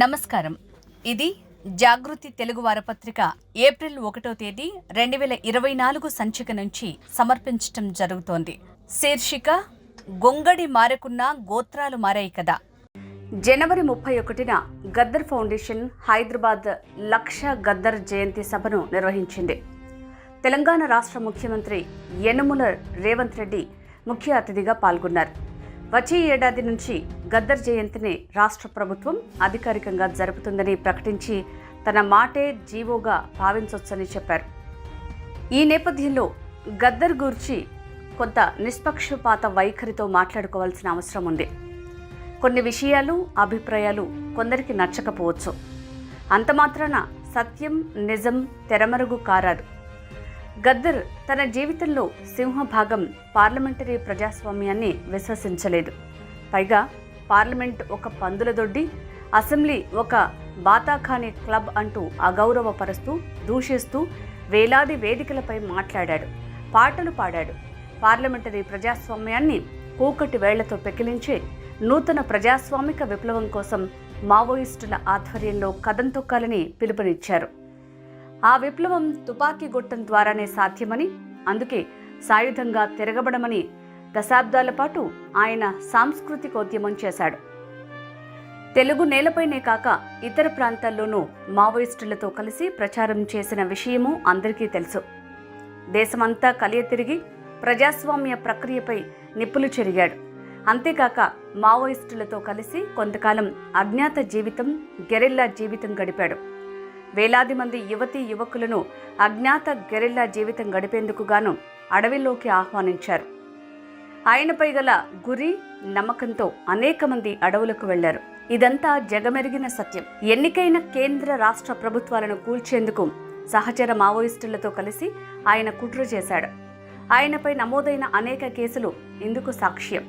నమస్కారం. ఇది జాగృతి తెలుగు వారపత్రిక ఏప్రిల్ ఒకటో తేదీ రెండు వేల ఇరవై నాలుగు సంచిక నుంచి సమర్పించటం జరుగుతోంది. శీర్షిక గొంగడి మారకున్న గోత్రాలు మారాయి కదా. జనవరి ముప్పై ఒకటిన గద్దర్ ఫౌండేషన్ హైదరాబాద్ లక్ష గద్దర్ జయంతి సభను నిర్వహించింది. తెలంగాణ రాష్ట్ర ముఖ్యమంత్రి యనుముల రేవంత్ రెడ్డి ముఖ్య అతిథిగా పాల్గొన్నారు. వచ్చే ఏడాది నుంచి గద్దర్ జయంతిని రాష్ట్ర ప్రభుత్వం అధికారికంగా జరుపుతుందని ప్రకటించి తన మాటే జీవోగా భావించవచ్చని చెప్పారు. ఈ నేపథ్యంలో గద్దర్ గూర్చి కొంత నిష్పక్షపాత వైఖరితో మాట్లాడుకోవాల్సిన అవసరం ఉంది. కొన్ని విషయాలు అభిప్రాయాలు కొందరికి నచ్చకపోవచ్చు. అంత మాత్రాన సత్యం నిజం తెరమరుగు కారాదు. గద్దర్ తన జీవితంలో సింహభాగం పార్లమెంటరీ ప్రజాస్వామ్యాన్ని విశ్వసించలేదు. పైగా పార్లమెంట్ ఒక పందుల దొడ్డి అసెంబ్లీ ఒక బాతాఖానీ క్లబ్ అంటూ అగౌరవపరుస్తూ దూషిస్తూ వేలాది వేదికలపై మాట్లాడాడు పాటలు పాడాడు. పార్లమెంటరీ ప్రజాస్వామ్యాన్ని కూకటి వేళ్ళతో పెకిలించే నూతన ప్రజాస్వామిక విప్లవం కోసం మావోయిస్టుల ఆధ్వర్యంలో కదం తొక్కాలని పిలుపునిచ్చారు. ఆ విప్లవం తుపాకీ గొట్టం ద్వారానే సాధ్యమని అందుకే సాయుధంగా తిరగబడమని దశాబ్దాల పాటు ఆయన సాంస్కృతికోద్యమం చేశాడు. తెలుగు నేలపైనే కాక ఇతర ప్రాంతాల్లోనూ మావోయిస్టులతో కలిసి ప్రచారం చేసిన విషయము అందరికీ తెలుసు. దేశమంతా కలియ తిరిగి ప్రజాస్వామ్య ప్రక్రియపై నిప్పులు చెరిగాడు. అంతేకాక మావోయిస్టులతో కలిసి కొంతకాలం అజ్ఞాత జీవితం గెరిల్లా జీవితం గడిపాడు. వేలాది మంది యువతీ యువకులను అజ్ఞాత గెరిల్లా జీవితం గడిపేందుకు గాను అడవిలోకి ఆహ్వానించారు. ఆయనపై గల గురి నమ్మకంతో అనేక మంది అడవులకు వెళ్ళారు ఇదంతా జగమెరిగిన సత్యం. ఎన్నికైన కేంద్ర రాష్ట్ర ప్రభుత్వాలను కూల్చేందుకు సహచర మావోయిస్టులతో కలిసి ఆయన కుట్ర చేశాడు. ఆయనపై నమోదైన అనేక కేసులు ఇందుకు సాక్ష్యం.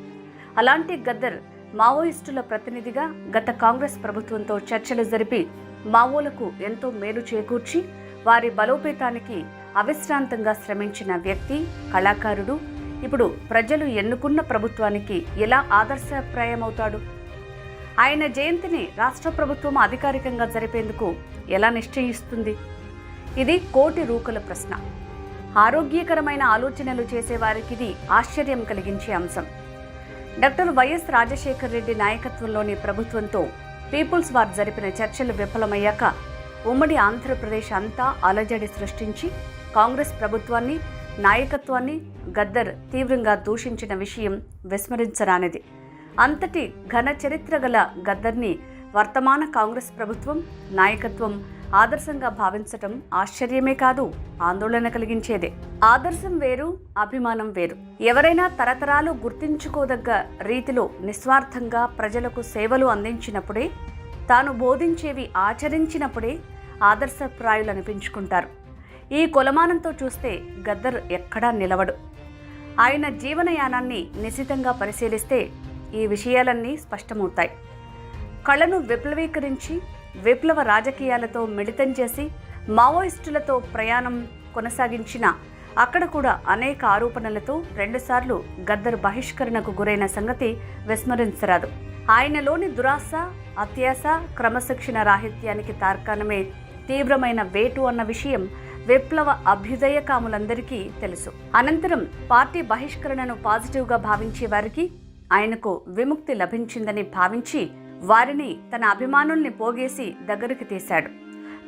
అలాంటి గద్దర్ మావోయిస్టుల ప్రతినిధిగా గత కాంగ్రెస్ ప్రభుత్వంతో చర్చలు జరిపి మావోలకు ఎంతో మేలు చేకూర్చి వారి బలోపేతానికి అవిశ్రాంతంగా శ్రమించిన వ్యక్తి కళాకారుడు. ఇప్పుడు ప్రజలు ఎన్నుకున్న ప్రభుత్వానికి ఎలా ఆదర్శప్రాయమవుతాడు? ఆయన జయంతిని రాష్ట్ర ప్రభుత్వం అధికారికంగా జరిపేందుకు ఎలా నిశ్చయిస్తుంది? ఇది కోటి రూకల ప్రశ్న. ఆరోగ్యకరమైన ఆలోచనలు చేసేవారికి ఇది ఆశ్చర్యం కలిగించే అంశం. డాక్టర్ వైఎస్ రాజశేఖర్ రెడ్డి నాయకత్వంలోని ప్రభుత్వంతో పీపుల్స్ వార్ జరిపిన చర్చలు విఫలమయ్యాక ఉమ్మడి ఆంధ్రప్రదేశ్ అంతా అలజడి సృష్టించి కాంగ్రెస్ ప్రభుత్వాన్ని నాయకత్వాన్ని గద్దర్ తీవ్రంగా దూషించిన విషయం విస్మరించరానిది. అంతటి ఘన చరిత్ర గల గద్దర్ని వర్తమాన కాంగ్రెస్ ప్రభుత్వం నాయకత్వం ఆదర్శంగా భావించటం ఆశ్చర్యమే కాదు ఆందోళన కలిగించేదే. ఆదర్శం వేరు అభిమానం వేరు. ఎవరైనా తరతరాలు గుర్తించుకోదగ్గ రీతిలో నిస్వార్థంగా ప్రజలకు సేవలు అందించినప్పుడే తాను బోధించేవి ఆచరించినప్పుడే ఆదర్శప్రాయులు అనిపించుకుంటారు ఈ కొలమానంతో చూస్తే గద్దర్ ఎక్కడా నిలవడు. ఆయన జీవనయానాన్ని నిశితంగా పరిశీలిస్తే ఈ విషయాలన్నీ స్పష్టమవుతాయి. కళను విప్లవీకరించి విప్లవ రాజకీయాలతో మిళితం చేసి మావోయిస్టులతో ప్రయాణం కొనసాగించిన అక్కడ కూడా అనేక ఆరోపణలతో రెండుసార్లు గద్దర్ బహిష్కరణకు గురైన సంగతి విస్మరించరాదు. ఆయనలోని దురాశ అత్యాస క్రమశిక్షణ రాహిత్యానికి తార్కాణమే తీవ్రమైన వేటు అన్న విషయం విప్లవ అభ్యుదయకాములందరికీ తెలుసు. అనంతరం పార్టీ బహిష్కరణను పాజిటివ్గా భావించే వారికి ఆయనకు విముక్తి లభించిందని భావించి వారిని తన అభిమానుల్ని పోగేసి దగ్గరికి తీశాడు.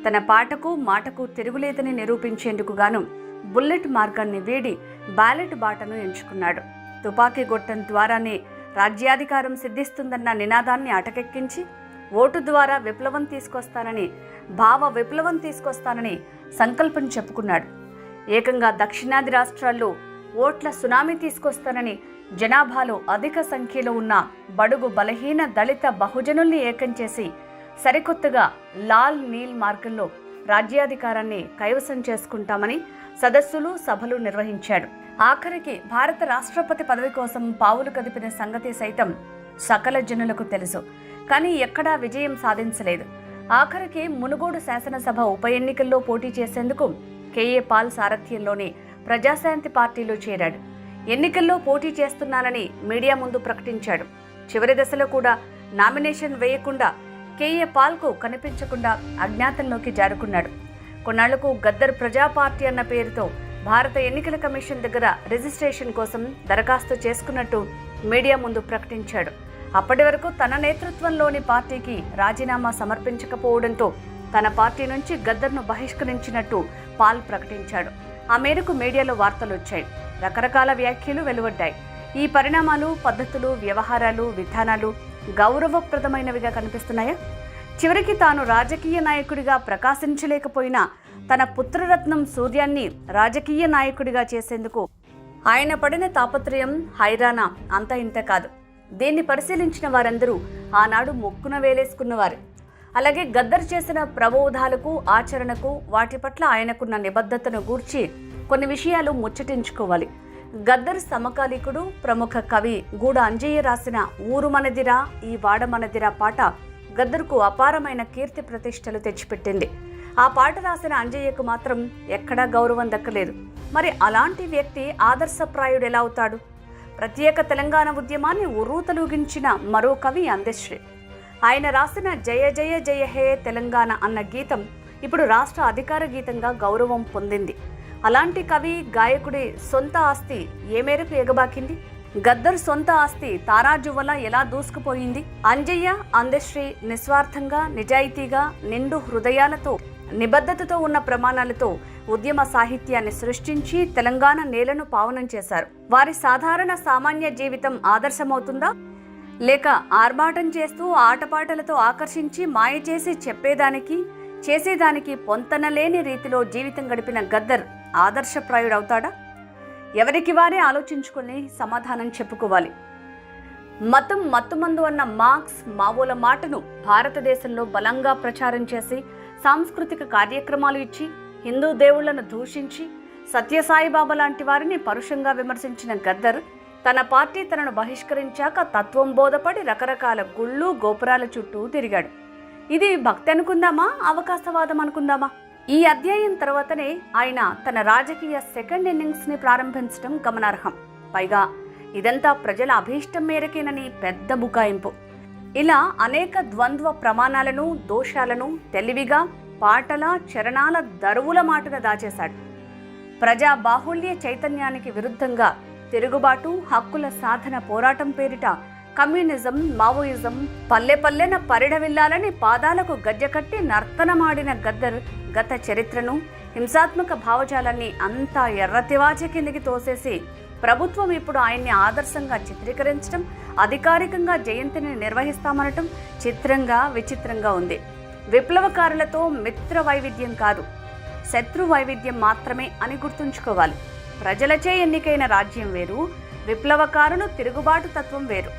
తన పాటకు మాటకు తిరుగులేదని నిరూపించేందుకు గాను బుల్లెట్ మార్గాన్ని వీడి బ్యాలెట్ బాటను ఎంచుకున్నాడు. తుపాకీ గొట్టం ద్వారానే రాజ్యాధికారం సిద్ధిస్తుందన్న నినాదాన్ని అటకెక్కించి ఓటు ద్వారా విప్లవం తీసుకొస్తానని భావ విప్లవం తీసుకొస్తానని సంకల్పం చెప్పుకున్నాడు. ఏకంగా దక్షిణాది రాష్ట్రాల్లో ఓట్ల సునామీ తీసుకొస్తానని జనాభాలో అధిక సంఖ్యలో ఉన్న బడుగు బలహీన దళిత బహుజనుల్ని ఏకం చేసి సరికొత్తగా లాల్ నీల్ మార్గంలో రాజ్యాధికారాన్ని కైవసం చేసుకుంటామని సదస్సులు సభలు నిర్వహించాడు. ఆఖరికి భారత రాష్ట్రపతి పదవి కోసం పావులు కదిపిన సంగతి సైతం సకల జనులకు తెలుసు. కానీ ఎక్కడా విజయం సాధించలేదు. ఆఖరికి మునుగోడు శాసనసభ ఉప ఎన్నికల్లో పోటీ చేసేందుకు కేఏ పాల్ సారథ్యంలోని ప్రజాశాంతి పార్టీలో చేరాడు. ఎన్నికల్లో పోటీ చేస్తున్నానని మీడియా ముందు ప్రకటించాడు. చివరి దశలో కూడా నామినేషన్ వేయకుండా కేఏ పాల్కు కనిపించకుండా అజ్ఞాతంలోకి జారుకున్నాడు. కొన్నాళ్ళకు గద్దర్ ప్రజా పార్టీ అన్న పేరుతో భారత ఎన్నికల కమిషన్ దగ్గర రిజిస్ట్రేషన్ కోసం దరఖాస్తు చేసుకున్నట్టు మీడియా ముందు ప్రకటించాడు. అప్పటి వరకు తన నేతృత్వంలోని పార్టీకి రాజీనామా సమర్పించకపోవడంతో తన పార్టీ నుంచి గద్దర్ను బహిష్కరించినట్టు పాల్ ప్రకటించాడు. ఆ మేరకు మీడియాలో వార్తలు వచ్చాయి. రకరకాల వ్యాఖ్యలు వెలువడ్డాయి. ఈ పరిణామాలు పద్ధతులు వ్యవహారాలు విధానాలు గౌరవప్రదమైనవిగా కనిపిస్తున్నాయా? చివరికి తాను రాజకీయ నాయకుడిగా ప్రకాశించలేకపోయినా తన పుత్రరత్నం సూర్యాన్ని రాజకీయ నాయకుడిగా చేసేందుకు ఆయన పడిన తాపత్రయం హైరానా అంత ఇంత కాదు. దీన్ని పరిశీలించిన వారందరూ ఆనాడు మొక్కున వేలేసుకున్నవారు. అలాగే గద్దర్ చేసిన ప్రబోధాలకు ఆచరణకు వాటి పట్ల ఆయనకున్న నిబద్ధతను గూర్చి కొన్ని విషయాలు ముచ్చటించుకోవాలి. గద్దర్ సమకాలీకుడు ప్రముఖ కవి గూడ అంజయ్య రాసిన ఊరు మనదిరా ఈ వాడ మనదిరా పాట గద్దర్కు అపారమైన కీర్తి ప్రతిష్టలు తెచ్చిపెట్టింది. ఆ పాట రాసిన అంజయ్యకు మాత్రం ఎక్కడా గౌరవం దక్కలేదు మరి అలాంటి వ్యక్తి ఆదర్శప్రాయుడు ఎలా అవుతాడు? ప్రత్యేక తెలంగాణ ఉద్యమాన్ని ఉర్రూతలూగించిన మరో కవి అందశ్రీ ఆయన రాసిన జయ జయ జయ హే తెలంగాణ అన్న గీతం ఇప్పుడు రాష్ట్ర అధికార గీతంగా గౌరవం పొందింది. అలాంటి కవి గాయకుడి సొంత ఆస్తి ఏ మేరకు ఎగబాకింది? గద్దర్ సొంత ఆస్తి తారాజు వల్ల ఎలా దూసుకుపోయింది? అంజయ్య అందశ్రీ నిస్వార్థంగా నిజాయితీగా నిండు హృదయాలతో నిబద్ధతతో ఉన్న ప్రమాణాలతో ఉద్యమ సాహిత్యాన్ని సృష్టించి తెలంగాణ నేలను పావనం చేశారు. వారి సాధారణ సామాన్య జీవితం ఆదర్శమవుతుందా? లేక ఆర్భాటం చేస్తూ ఆటపాటలతో ఆకర్షించి మాయ చేసి చెప్పేదానికి చేసేదానికి పొంతనలేని రీతిలో జీవితం గడిపిన గద్దర్ ఆదర్శప్రాయుడవుతాడా? ఎవరికి వారే ఆలోచించుకుని సమాధానం చెప్పుకోవాలి. మతం మత్తుమందు అన్న మార్క్స్ మావోల మాటను భారతదేశంలో బలంగా ప్రచారం చేసి సాంస్కృతిక కార్యక్రమాలు ఇచ్చి హిందూ దేవుళ్ళను దూషించి సత్యసాయిబాబా లాంటి వారిని పరుషంగా విమర్శించిన గద్దర్ తన పార్టీ తనను బహిష్కరించాక తత్వం బోధపడి రకరకాల గుళ్ళు గోపురాల చుట్టూ తిరిగాడు. ఇది భక్తి అనుకుందామా? అవకాశవాదం అనుకుందామా? ఈ అధ్యాయం తర్వాతనే ఆయన తన రాజకీయ సెకండ్ ఇన్నింగ్స్ని ప్రారంభించడం గమనార్హం. పైగా ఇదంతా ప్రజల అభీష్టం మేరకేనని పెద్ద బుకాయింపు. ఇలా అనేక ద్వంద్వ ప్రమాణాలను దోషాలను తెలివిగా పాటల చరణాల దరువుల మాటన దాచేశాడు. ప్రజా బాహుళ్య చైతన్యానికి విరుద్ధంగా తిరుగుబాటు హక్కుల సాధన పోరాటం పేరిట కమ్యూనిజం మావోయిజం పల్లె పల్లెన పరిడవిల్లాలని పాదాలకు గజ్జకట్టి నర్తనమాడిన గద్దర్ గత చరిత్రను హింసాత్మక భావజాలాన్ని అంతా ఎర్రతివాచ కిందికి తోసేసి ప్రభుత్వం ఇప్పుడు ఆయన్ని ఆదర్శంగా చిత్రీకరించడం అధికారికంగా జయంతిని నిర్వహిస్తామనటం చిత్రంగా విచిత్రంగా ఉంది. విప్లవకారులతో మిత్ర వైవిధ్యం కాదు శత్రు వైవిధ్యం మాత్రమే అని గుర్తుంచుకోవాలి. ప్రజలచే ఎన్నికైన రాజ్యం వేరు. విప్లవకారులు తిరుగుబాటు తత్వం వేరు.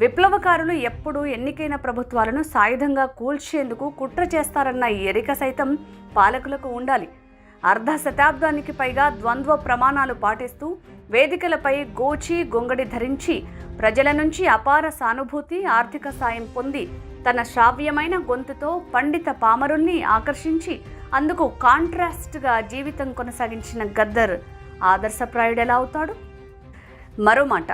విప్లవకారులు ఎప్పుడూ ఎన్నికైన ప్రభుత్వాలను సాయుధంగా కూల్చేందుకు కుట్ర చేస్తారన్న ఎరిక సైతం పాలకులకు ఉండాలి. అర్ధ శతాబ్దానికి పైగా ద్వంద్వ ప్రమాణాలు పాటిస్తూ వేదికలపై గోచి గొంగడి ధరించి ప్రజల నుంచి అపార సానుభూతి ఆర్థిక సాయం పొంది తన శ్రావ్యమైన గొంతుతో పండిత పామరుల్ని ఆకర్షించి అందుకు కాంట్రాస్ట్గా జీవితం కొనసాగించిన గద్దర్ ఆదర్శప్రాయుడెలా అవుతాడు? మరో మాట.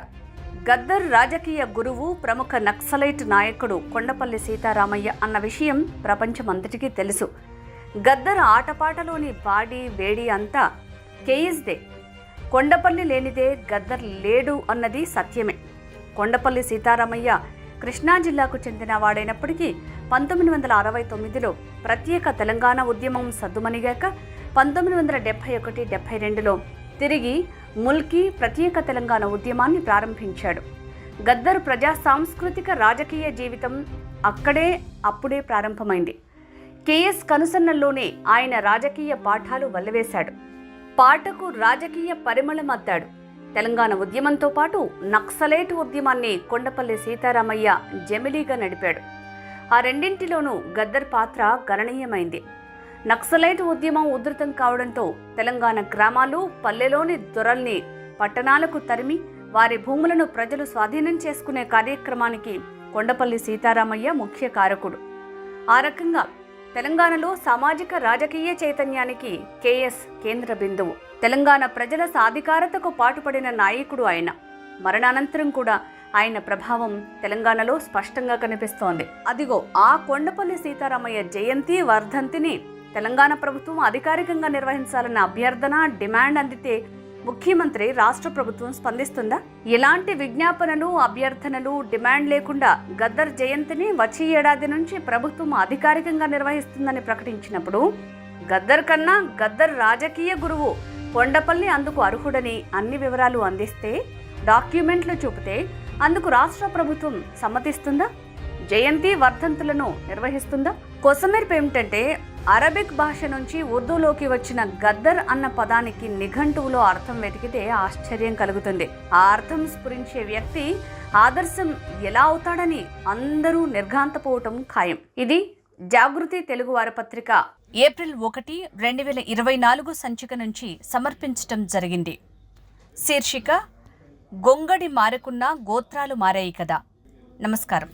గద్దర్ రాజకీయ గురువు ప్రముఖ నక్సలైట్ నాయకుడు కొండపల్లి సీతారామయ్య అన్న విషయం ప్రపంచమంతటికీ తెలుసు. గద్దర్ ఆటపాటలోని బాడీ వేడి అంతా కేయిస్దే కొండపల్లి లేనిదే గద్దర్ లేడు అన్నది సత్యమే. కొండపల్లి సీతారామయ్య కృష్ణా జిల్లాకు చెందిన వాడైనప్పటికీ పంతొమ్మిది వందల అరవై తొమ్మిదిలో ప్రత్యేక తెలంగాణ ఉద్యమం సద్దుమణిగాక పంతొమ్మిది వందల డెబ్బై ఒకటి డెబ్బై రెండులో తిరిగి ముల్కీ ప్రత్యేక తెలంగాణ ఉద్యమాన్ని ప్రారంభించాడు. గద్దర్ ప్రజా సాంస్కృతిక రాజకీయ జీవితం అక్కడే అప్పుడే ప్రారంభమైంది. కేఎస్ కనుసన్నల్లోనే ఆయన రాజకీయ పాఠాలు వల్లవేశాడు పాటకు రాజకీయ పరిమళం అద్దాడు. తెలంగాణ ఉద్యమంతో పాటు నక్సలేటు ఉద్యమాన్ని కొండపల్లి సీతారామయ్య జమిలీగా నడిపాడు. ఆ రెండింటిలోనూ గద్దర్ పాత్ర గణనీయమైంది. నక్సలైట్ ఉద్యమం ఉధృతం కావడంతో తెలంగాణ గ్రామాలు పల్లెలోని దొరల్ని పట్టణాలకు తరిమి వారి భూములను ప్రజలు స్వాధీనం చేసుకునే కార్యక్రమానికి కొండపల్లి సీతారామయ్య ముఖ్య కారకుడు. ఆ రకంగా తెలంగాణలో సామాజిక రాజకీయ చైతన్యానికి కేఎస్ కేంద్ర బిందువు. తెలంగాణ ప్రజల సాధికారతకు పాటుపడిన నాయకుడు ఆయన. మరణానంతరం కూడా ఆయన ప్రభావం తెలంగాణలో స్పష్టంగా కనిపిస్తోంది. అదిగో ఆ కొండపల్లి సీతారామయ్య జయంతి వర్ధంతిని తెలంగాణ ప్రభుత్వం అధికారికంగా నిర్వహించాలన్న అభ్యర్థన డిమాండ్ అందితే ముఖ్యమంత్రి రాష్ట్ర ప్రభుత్వం స్పందిస్తుందా? ఎలాంటి విజ్ఞాపనలు అభ్యర్థనలు డిమాండ్ లేకుండా గద్దర్ జయంతిని వచ్చే ఏడాది నుంచి ప్రభుత్వం అధికారికంగా నిర్వహిస్తుందని ప్రకటించినప్పుడు గద్దర్ కన్నా గద్దర్ రాజకీయ గురువు కొండపల్లి అందుకు అర్హుడని అన్ని వివరాలు అందిస్తే డాక్యుమెంట్లు చూపితే అందుకు రాష్ట్ర ప్రభుత్వం సమ్మతిస్తుందా? జయంతి వర్ధంతులను నిర్వహిస్తుందా? కొసమెరుపు ఏమిటంటే అరబిక్ భాష నుంచి ఉర్దూలోకి వచ్చిన గద్దర్ అన్న పదానికి నిఘంటువులో అర్థం వెతికితే ఆశ్చర్యం కలుగుతుంది. ఆ అర్థం స్ఫురించే వ్యక్తి ఆదర్శం ఎలా అవుతాడని అందరూ నిర్ఘాంతపోవటం ఖాయం. ఇది జాగృతి తెలుగువార పత్రిక. ఏప్రిల్ ఒకటి రెండు వేల ఇరవై నాలుగు సంచిక నుంచి సమర్పించటం జరిగింది. శీర్షిక గొంగడి మారకున్నా గోత్రాలు మారాయి కదా. నమస్కారం.